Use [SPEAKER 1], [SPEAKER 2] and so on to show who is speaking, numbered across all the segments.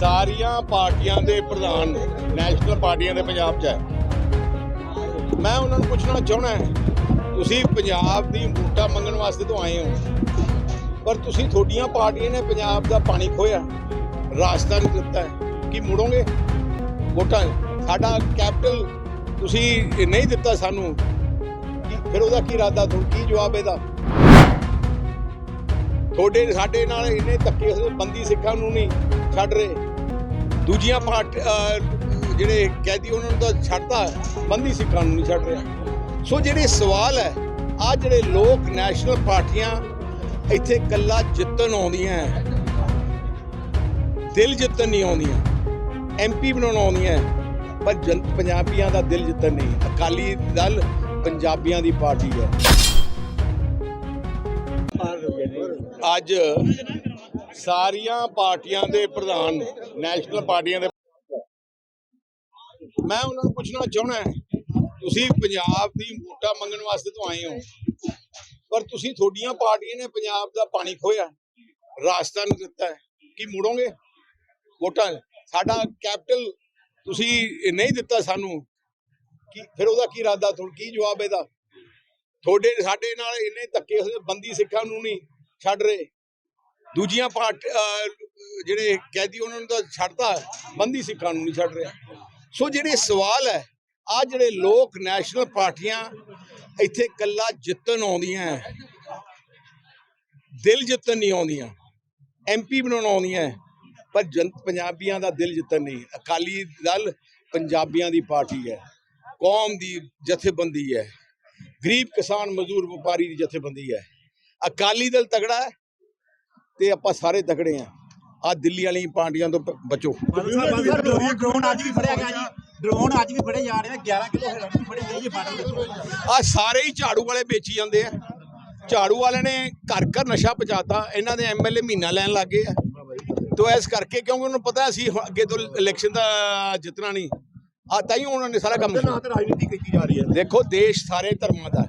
[SPEAKER 1] ਸਾਰੀਆਂ ਪਾਰਟੀਆਂ ਦੇ ਪ੍ਰਧਾਨ ਨੈਸ਼ਨਲ ਪਾਰਟੀਆਂ ਦੇ ਪੰਜਾਬ 'ਚ ਹੈ। ਮੈਂ ਉਹਨਾਂ ਨੂੰ ਪੁੱਛਣਾ ਚਾਹਣਾ ਤੁਸੀਂ ਪੰਜਾਬ ਦੀ ਵੋਟਾਂ ਮੰਗਣ ਵਾਸਤੇ ਤੋਂ ਆਏ ਹੋ, ਪਰ ਤੁਸੀਂ ਤੁਹਾਡੀਆਂ ਪਾਰਟੀਆਂ ਨੇ ਪੰਜਾਬ ਦਾ ਪਾਣੀ ਖੋਇਆ ਰਾਸਤਾ ਨਹੀਂ ਦਿੱਤਾ ਕੀ ਮੁੜੋਗੇ ਵੋਟਾਂ? ਸਾਡਾ ਕੈਪੀਟਲ ਤੁਸੀਂ ਨਹੀਂ ਦਿੱਤਾ ਸਾਨੂੰ, ਕੀ- ਫਿਰ ਉਹਦਾ ਕੀ ਇਰਾਦਾ, ਤੁਹਾਨੂੰ ਕੀ ਜਵਾਬ ਇਹਦਾ? ਤੁਹਾਡੇ, ਸਾਡੇ ਨਾਲ ਇੰਨੇ ਧੱਕੇ ਬੰਦੀ ਸਿੱਖਾਂ ਨੂੰ ਨਹੀਂ ਛੱਡ ਰਹੇ। ਦੂਜੀਆਂ ਪਾਰਟ, ਅਹ, ਜਿਹੜੇ ਕੈਦੀ ਉਹਨਾਂ ਨੂੰ ਤਾਂ ਛੱਡਦਾ ਬੰਦੀ ਸਿੱਖਾਂ ਨੂੰ ਨਹੀਂ ਛੱਡ ਰਿਹਾ। ਸੋ ਜਿਹੜੇ ਸਵਾਲ ਹੈ ਆ ਜਿਹੜੇ ਲੋਕ ਨੈਸ਼ਨਲ ਪਾਰਟੀਆਂ ਇੱਥੇ ਕੱਲਾ ਜਿੱਤਣ ਆਉਂਦੀਆਂ ਦਿਲ ਜਿੱਤਣ ਨਹੀਂ ਆਉਂਦੀਆਂ ਐਮਪੀ ਬਣਾਉਣ ਆਉਂਦੀਆਂ ਪਰ ਜਨ, ਪੰਜਾਬੀਆਂ ਦਾ ਦਿਲ ਜਿੱਤਣ ਨਹੀਂ, ਅਕਾਲੀ ਦਲ ਪੰਜਾਬੀਆਂ ਦੀ ਪਾਰਟੀ ਹੈ। ਅੱਜ ਸਾਰੀਆਂ ਪਾਰਟੀਆਂ ਦੇ ਪ੍ਰਧਾਨ ਨੈਸ਼ਨਲ ਪਾਰਟੀਆਂ ਦੇ ਮੈਂ ਉਹਨਾਂ ਨੂੰ ਪੁੱਛਣਾ ਚਾਹੁੰਦਾ ਤੁਸੀਂ ਪੰਜਾਬ ਦੀ ਵੋਟਾਂ ਮੰਗਣ ਵਾਸਤੇ ਤੋਂ ਆਏ ਹੋ, ਪਰ ਤੁਸੀਂ ਤੁਹਾਡੀਆਂ ਪਾਰਟੀਆਂ ਨੇ ਪੰਜਾਬ ਦਾ ਪਾਣੀ ਖੋਇਆ ਰਾਸਤਾ ਨਹੀਂ ਦਿੱਤਾ ਕੀ ਮੁੜੋਗੇ ਵੋਟਾਂ? ਸਾਡਾ ਕੈਪੀਟਲ ਤੁਸੀਂ ਨਹੀਂ ਦਿੱਤਾ ਸਾਨੂੰ, ਕੀ ਫਿਰ ਉਹਦਾ ਕੀ ਇਰਾਦਾ? ਤੁਹਾਨੂੰ ਕੀ ਜਵਾਬ ਇਹਦਾ? ਤੁਹਾਡੇ, ਸਾਡੇ ਨਾਲ ਇੰਨੇ ਧੱਕੇ ਬੰਦੀ ਸਿੱਖਾਂ ਨੂੰ ਨਹੀਂ ਛੱਡ ਰਹੇ। ਦੂਜੀਆਂ ਪਾਰਟ, ਅਹ, ਜਿਹੜੇ ਕੈਦੀ ਉਹਨਾਂ ਨੂੰ ਤਾਂ ਛੱਡਦਾ ਬੰਦੀ ਸਿੱਖਾਂ ਨੂੰ ਨਹੀਂ ਛੱਡ ਰਿਹਾ ਸੋ ਜਿਹੜੇ ਸਵਾਲ ਹੈ ਆ ਜਿਹੜੇ ਲੋਕ ਨੈਸ਼ਨਲ ਪਾਰਟੀਆਂ ਇੱਥੇ ਕੱਲਾ ਜਿੱਤਣ ਆਉਂਦੀਆਂ ਹੈ। ਦਿਲ ਜਿੱਤਣ ਨਹੀਂ ਆਉਂਦੀਆਂ ਐਮਪੀ ਬਣਾਉਣ ਆਉਂਦੀਆਂ ਪਰ ਜਨ, ਪੰਜਾਬੀਆਂ ਦਾ ਦਿਲ ਜਿੱਤਣ ਨਹੀਂ, ਅਕਾਲੀ ਦਲ ਪੰਜਾਬੀਆਂ ਦੀ ਪਾਰਟੀ ਹੈ, ਕੌਮ ਦੀ ਜਥੇਬੰਦੀ ਹੈ, ਗਰੀਬ ਕਿਸਾਨ ਮਜ਼ਦੂਰ ਵਪਾਰੀ ਦੀ ਜਥੇਬੰਦੀ ਹੈ ਅਕਾਲੀ ਦਲ ਤਗੜਾ ਹੈ ਤੇ ਆਪਾਂ ਸਾਰੇ ਤਗੜੇ ਆ। ਆ ਦਿੱਲੀ ਵਾਲੀਆਂ ਪਾਰਟੀਆਂ ਤੋਂ ਬਚੋ।
[SPEAKER 2] ਡਰੋਨ ਡਰੋਨ ਅੱਜ ਵੀ ਫੜਿਆ ਗਿਆ ਜੀ। ਡਰੋਨ ਅੱਜ ਵੀ ਫੜੇ ਜਾ ਰਹੇ ਨੇ 11 ਕਿਲੋ ਹੈਰੋਇਨ ਵੀ ਫੜੀ ਗਈ ਜੀ ਬਾਟਲ ਵਿੱਚ।
[SPEAKER 1] ਆ ਸਾਰੇ ਹੀ ਝਾੜੂ ਵਾਲੇ ਵੇਚੀ ਜਾਂਦੇ ਆ। ਝਾੜੂ ਵਾਲੇ ਨੇ ਘਰ ਘਰ ਨਸ਼ਾ ਪਹੁੰਚਾਤਾ। ਇਹਨਾਂ ਦੇ ਐਮਐਲਏ ਮਹੀਨਾ ਲੈਣ ਲੱਗੇ ਆ। ਤੋ ਇਸ ਕਰਕੇ ਕਿਉਂਕਿ ਉਹਨੂੰ ਪਤਾ ਸੀ ਅੱਗੇ ਤੋਂ ਇਲੈਕਸ਼ਨ ਦਾ ਜਿੱਤਣਾ ਨਹੀਂ। ਆ ਤਾਂ ਹੀ ਉਹਨਾਂ ਨੇ ਸਾਰਾ ਕੰਮ
[SPEAKER 2] ਰਾਜਨੀਤੀ ਕੀਤੀ ਜਾ ਰਹੀ ਹੈ।
[SPEAKER 1] ਦੇਖੋ ਦੇਸ਼ ਸਾਰੇ ਧਰਮਾਂ ਦਾ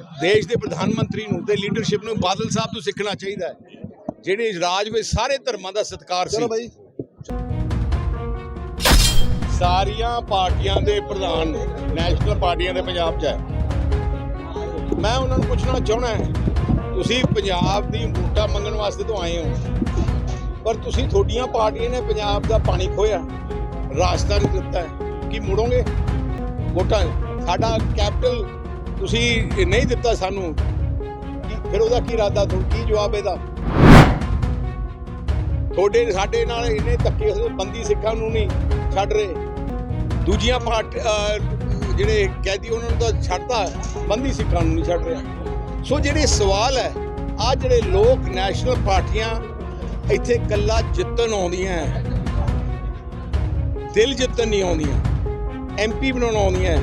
[SPEAKER 1] ਦੇਸ਼ ਦੇ ਪ੍ਰਧਾਨ ਮੰਤਰੀ ਨੂੰ ਤੇ ਲੀਡਰਸ਼ਿਪ ਨੂੰ ਬਾਦਲ ਸਾਹਿਬ ਤੋਂ ਸਿੱਖਣਾ ਚਾਹੀਦਾ ਹੈ। ਜਿਹੜੇ ਰਾਜ ਵਿੱਚ ਸਾਰੇ ਧਰਮਾਂ ਦਾ ਸਤਿਕਾਰ ਸੀ।
[SPEAKER 2] ਬਾਈ।
[SPEAKER 1] ਸਾਰੀਆਂ ਪਾਰਟੀਆਂ ਦੇ ਪ੍ਰਧਾਨ ਨੈਸ਼ਨਲ ਪਾਰਟੀਆਂ ਦੇ ਪੰਜਾਬ 'ਚ ਹੈ। ਮੈਂ ਉਹਨਾਂ ਨੂੰ ਪੁੱਛਣਾ ਚਾਹਣਾ ਤੁਸੀਂ ਪੰਜਾਬ ਦੀ ਵੋਟਾਂ ਮੰਗਣ ਵਾਸਤੇ ਤੋਂ ਆਏ ਹੋ ਪਰ ਤੁਸੀਂ ਤੁਹਾਡੀਆਂ ਪਾਰਟੀਆਂ ਨੇ ਪੰਜਾਬ ਦਾ ਪਾਣੀ ਖੋਇਆ ਨਹੀਂ ਦਿੱਤਾ ਹੈ। ਕੀ ਮੁੜੋਗੇ? ਵੋਟਾਂ ਸਾਡਾ ਕੈਪੀਟਲ ਤੁਸੀਂ ਨਹੀਂ ਦਿੱਤਾ ਸਾਨੂੰ। ਕੀ ਫਿਰ ਉਹਦਾ ਕੀ ਇਰਾਦਾ? ਤੁਹਾਨੂੰ ਕੀ ਜਵਾਬ ਇਹਦਾ? ਤੁਹਾਡੇ, ਸਾਡੇ ਨਾਲ ਇੰਨੇ ਧੱਕੇ ਬੰਦੀ ਸਿੱਖਾਂ ਨੂੰ ਨਹੀਂ ਛੱਡ ਰਹੇ। ਦੂਜੀਆਂ ਪਾਰਟ ਜਿਹੜੇ ਕੈਦੀ ਉਹਨਾਂ ਨੂੰ ਤਾਂ ਛੱਡਦਾ ਬੰਦੀ ਸਿੱਖਾਂ ਨੂੰ ਨਹੀਂ ਛੱਡ ਰਿਹਾ। ਸੋ ਜਿਹੜੇ ਸਵਾਲ ਹੈ, ਆ ਜਿਹੜੇ ਲੋਕ ਨੈਸ਼ਨਲ ਪਾਰਟੀਆਂ ਇੱਥੇ ਕੱਲਾ ਜਿੱਤਣ ਆਉਂਦੀਆਂ ਦਿਲ ਜਿੱਤਣ ਨਹੀਂ ਆਉਂਦੀਆਂ ਐਮਪੀ ਬਣਾਉਣ ਆਉਂਦੀਆਂ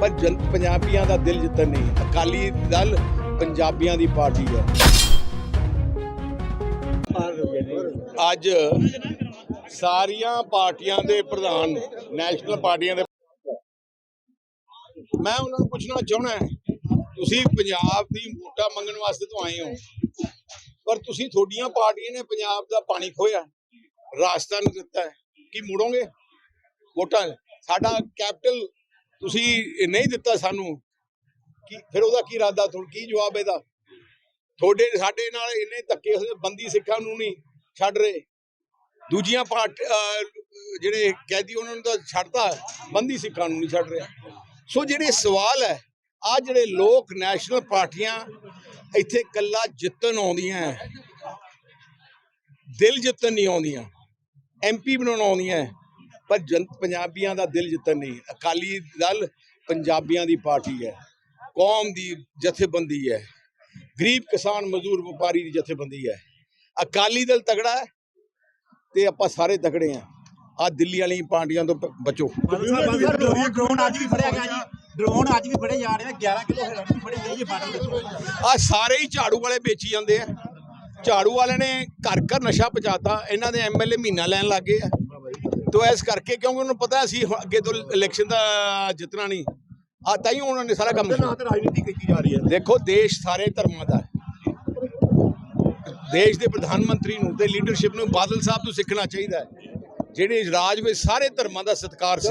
[SPEAKER 1] ਪਰ ਜਨ ਪੰਜਾਬੀਆਂ ਦਾ ਦਿਲ ਜਿੱਤਣ ਨਹੀਂ। ਅਕਾਲੀ ਦਲ ਪੰਜਾਬੀਆਂ ਦੀ ਪਾਰਟੀ ਹੈ। ਅੱਜ ਸਾਰੀਆਂ ਪਾਰਟੀਆਂ ਦੇ ਪ੍ਰਧਾਨ, ਨੈਸ਼ਨਲ ਪਾਰਟੀਆਂ ਦੇ ਮੈਂ ਉਹਨਾਂ ਨੂੰ ਪੁੱਛਣਾ ਚਾਹਣਾ ਤੁਸੀਂ ਪੰਜਾਬ ਦੀ ਵੋਟਾਂ ਮੰਗਣ ਵਾਸਤੇ ਤੋਂ ਆਏ ਹੋ, ਪਰ ਤੁਸੀਂ ਤੁਹਾਡੀਆਂ ਪਾਰਟੀਆਂ ਨੇ ਪੰਜਾਬ ਦਾ ਪਾਣੀ ਖੋਇਆ ਰਾਸਤਾ ਨਹੀਂ ਦਿੱਤਾ ਕੀ ਮੁੜੋਗੇ? ਵੋਟਾਂ, ਸਾਡਾ ਕੈਪੀਟਲ ਤੁਸੀਂ ਨਹੀਂ ਦਿੱਤਾ ਸਾਨੂੰ ਕੀ ਫਿਰ ਉਹਦਾ ਕੀ ਇਰਾਦਾ ਤੁਹਾਨੂੰ ਕੀ ਜਵਾਬ ਇਹਦਾ ਤੁਹਾਡੇ, ਸਾਡੇ ਨਾਲ ਇੰਨੇ ਧੱਕੇ ਬੰਦੀ ਸਿੱਖਾਂ ਨੂੰ ਨਹੀਂ ਛੱਡ ਰਹੇ ਦੂਜੀਆਂ ਪਾਰਟ, ਅਹ, ਜਿਹੜੇ ਕੈਦੀ ਉਹਨਾਂ ਨੂੰ ਤਾਂ ਛੱਡਤਾ, ਬੰਦੀ ਸਿੱਖਾਂ ਨੂੰ ਨਹੀਂ ਛੱਡ ਰਿਹਾ ਸੋ ਜਿਹੜੇ ਸਵਾਲ ਹੈ, ਆ ਜਿਹੜੇ ਲੋਕ ਨੈਸ਼ਨਲ ਪਾਰਟੀਆਂ ਇੱਥੇ ਕੱਲਾ ਜਿੱਤਣ ਆਉਂਦੀਆਂ ਹੈ। ਦਿਲ ਜਿੱਤਣ ਨਹੀਂ ਆਉਂਦੀਆਂ ਐਮਪੀ ਬਣਾਉਣ ਆਉਂਦੀਆਂ ਹੈ। ਪਰ ਜਨ ਪੰਜਾਬੀਆਂ ਦਾ ਦਿਲ ਜਿੱਤਣ ਨਹੀਂ ਅਕਾਲੀ ਦਲ ਪੰਜਾਬੀਆਂ ਦੀ ਪਾਰਟੀ ਹੈ। ਕੌਮ ਦੀ ਜਥੇਬੰਦੀ ਹੈ। ਗਰੀਬ ਕਿਸਾਨ ਮਜ਼ਦੂਰ ਵਪਾਰੀ ਦੀ ਜਥੇਬੰਦੀ ਹੈ। ਅਕਾਲੀ ਦਲ ਤਗੜਾ ਹੈ ਤੇ ਆਪਾਂ ਸਾਰੇ ਤਗੜੇ ਆ ਆ ਦਿੱਲੀ ਵਾਲੀਆਂ ਪਾਰਟੀਆਂ ਤੋਂ ਬਚੋ।
[SPEAKER 2] ਡਰੋਨ ਅੱਜ ਵੀ ਫੜਿਆ ਗਿਆ ਜੀ। ਡਰੋਨ ਅੱਜ ਵੀ ਫੜੇ ਜਾ ਰਹੇ ਨੇ। 11 ਕਿਲੋ ਹੈਰੋਇਨ ਫੜੀ ਗਈ ਵਿੱਚ
[SPEAKER 1] ਆ ਸਾਰੇ ਹੀ ਝਾੜੂ ਵਾਲੇ ਵੇਚੀ ਜਾਂਦੇ ਆ। ਝਾੜੂ ਵਾਲੇ ਨੇ ਘਰ ਘਰ ਨਸ਼ਾ ਪਹੁੰਚਾਤਾ। ਇਹਨਾਂ ਦੇ ਐਮਐਲਏ ਮਹੀਨਾ ਲੈਣ ਲੱਗੇ ਆ। ਤੋ ਇਸ ਕਰਕੇ ਕਿਉਂਕਿ ਉਹਨੂੰ ਪਤਾ ਸੀ ਅੱਗੇ ਤੋਂ ਇਲੈਕਸ਼ਨ ਦਾ ਜਿੱਤਣਾ ਨਹੀਂ। ਆ ਤਾਂ ਹੀ ਉਹਨਾਂ ਨੇ ਸਾਰਾ ਕੰਮ
[SPEAKER 2] ਰਾਜਨੀਤੀ ਕੀਤੀ ਜਾ ਰਹੀ ਹੈ।
[SPEAKER 1] ਦੇਖੋ ਦੇਸ਼ ਸਾਰੇ ਧਰਮਾਂ ਦਾ ਹੈ। ਦੇਸ਼ ਦੇ ਪ੍ਰਧਾਨ ਮੰਤਰੀ ਨੂੰ ਤੇ ਲੀਡਰਸ਼ਿਪ ਨੂੰ ਬਾਦਲ ਸਾਹਿਬ ਤੋਂ ਸਿੱਖਣਾ ਚਾਹੀਦਾ ਹੈ। ਜਿਹੜੇ ਰਾਜ ਵਿੱਚ ਸਾਰੇ ਧਰਮਾਂ ਦਾ ਸਤਿਕਾਰ ਸੀ।